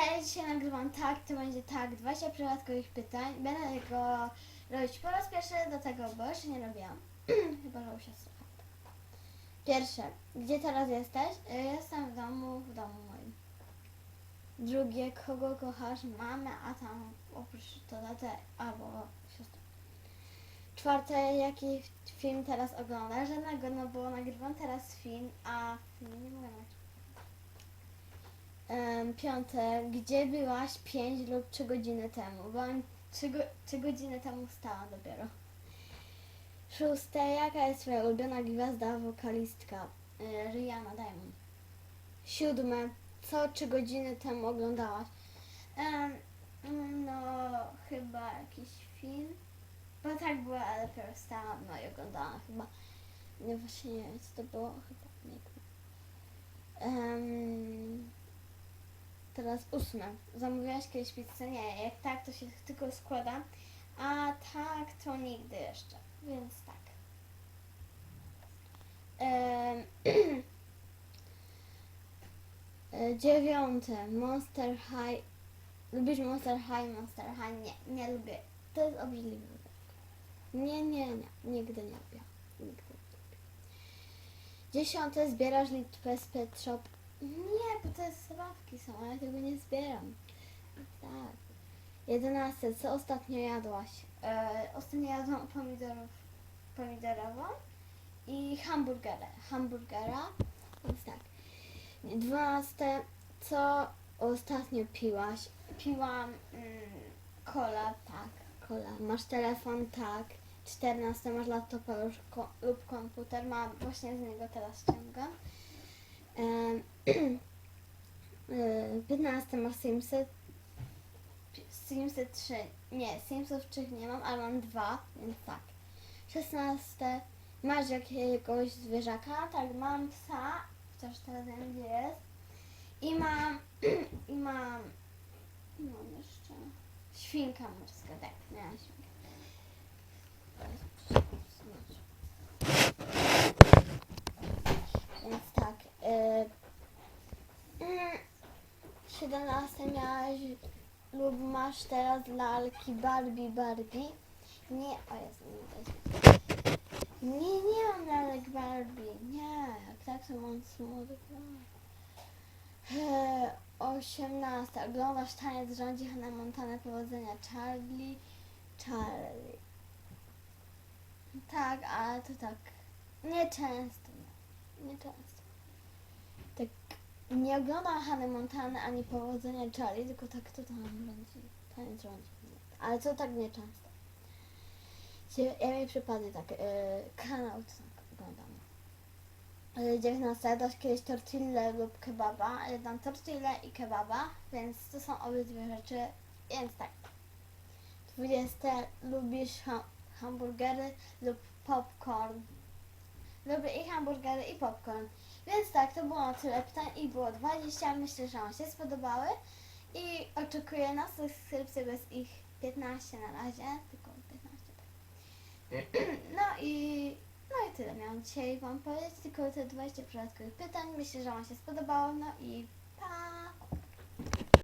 Hej, dzisiaj nagrywam tak, to będzie tak, 20 przypadkowych pytań. Będę go robić po raz pierwszy do tego, bo jeszcze nie robiłam. Chyba, że u siostry. Pierwsze, gdzie teraz jesteś? Y, Jestem w domu, w domu moim. Drugie, kogo kochasz? Mamę, a tam oprócz to tatę albo siostrę. Czwarte, jaki film teraz oglądasz? Żadnego, no bo nagrywam teraz film, a film nie mogę nagrać. Piąte, gdzie byłaś 5 lub 3 godziny temu? Byłam 3, go, 3 godziny temu stała dopiero. Szóste, jaka jest twoja ulubiona gwiazda, wokalistka? Y, Rihanna Diamond. Siódme, co 3 godziny temu oglądałaś? Mm, no, chyba jakiś film. Bo tak było, ale dopiero wstałam, no i oglądałam chyba. Nie, właśnie nie wiem, co to było, chyba nie wiem. Teraz ósme. Zamówiłaś kiedyś pizzę? Nie, jak tak, to się tylko składa. A tak, to nigdy jeszcze. Więc tak. Em, e, dziewiąte. Monster High. Lubisz Monster High? Monster High? Nie, nie lubię. To jest obrzydliwe. Nie, nie, nie. Nigdy nie lubię. Nigdy nie lubię. Dziesiąte. Zbierasz liczbę z Pet Shop? Nie, bo to jest zabawki są, a ja tego nie zbieram. Tak. Jedenaste. Co ostatnio jadłaś? E, ostatnio jadłam pomidorów, pomidorową i hamburgerę. Hamburgera, więc tak. Dwanaste. Co ostatnio piłaś? Piłam mm, cola, tak, cola. Masz telefon, tak. Czternaste. Masz laptopa ko- lub komputer. Mam, właśnie z niego teraz ściągam. Em, e, 15 masz Simsy. Simsy 3. Nie, Simsów 3 nie mam, ale mam dwa, więc tak. 16 masz jakiegoś zwierzaka? Tak, mam psa, chociaż teraz wiem gdzie jest. I mam, i mam, mam jeszcze świnka morska, tak, miałam świnkę. Więc tak. E, mm, 17 miałaś lub masz teraz lalki Barbie Barbie? Nie, o Jezu, nie. Nie, nie mam lalek Barbie. Nie, jak tak to mam smutno. E, 18. Oglądasz taniec rządzi Hannah Montana powodzenia Charlie. Charlie. Tak, ale to tak. Nie często. Nie oglądam Hany Montany ani Powodzenia Charlie, tylko tak to tam rządzi. Taniec rządzi. Ale to tak nieczęsto. Ja mi przypadnie tak, yy, kanał to tak oglądam. Yy, 19. Jadłaś kiedyś tortillę lub kebaba. Jadam tortillę i kebaba, więc to są obydwie rzeczy, więc tak. 20. Lubisz ha- hamburgery lub popcorn? Lubię i hamburgery, i popcorn. Więc tak, to było tyle pytań i było 20. Myślę, że Wam się spodobały. I oczekuję na subskrypcję bez ich 15 na razie. Tylko 15. tak. No i, no i tyle miałam dzisiaj Wam powiedzieć. Tylko te 20 przypadkowych pytań. Myślę, że Wam się spodobało. No i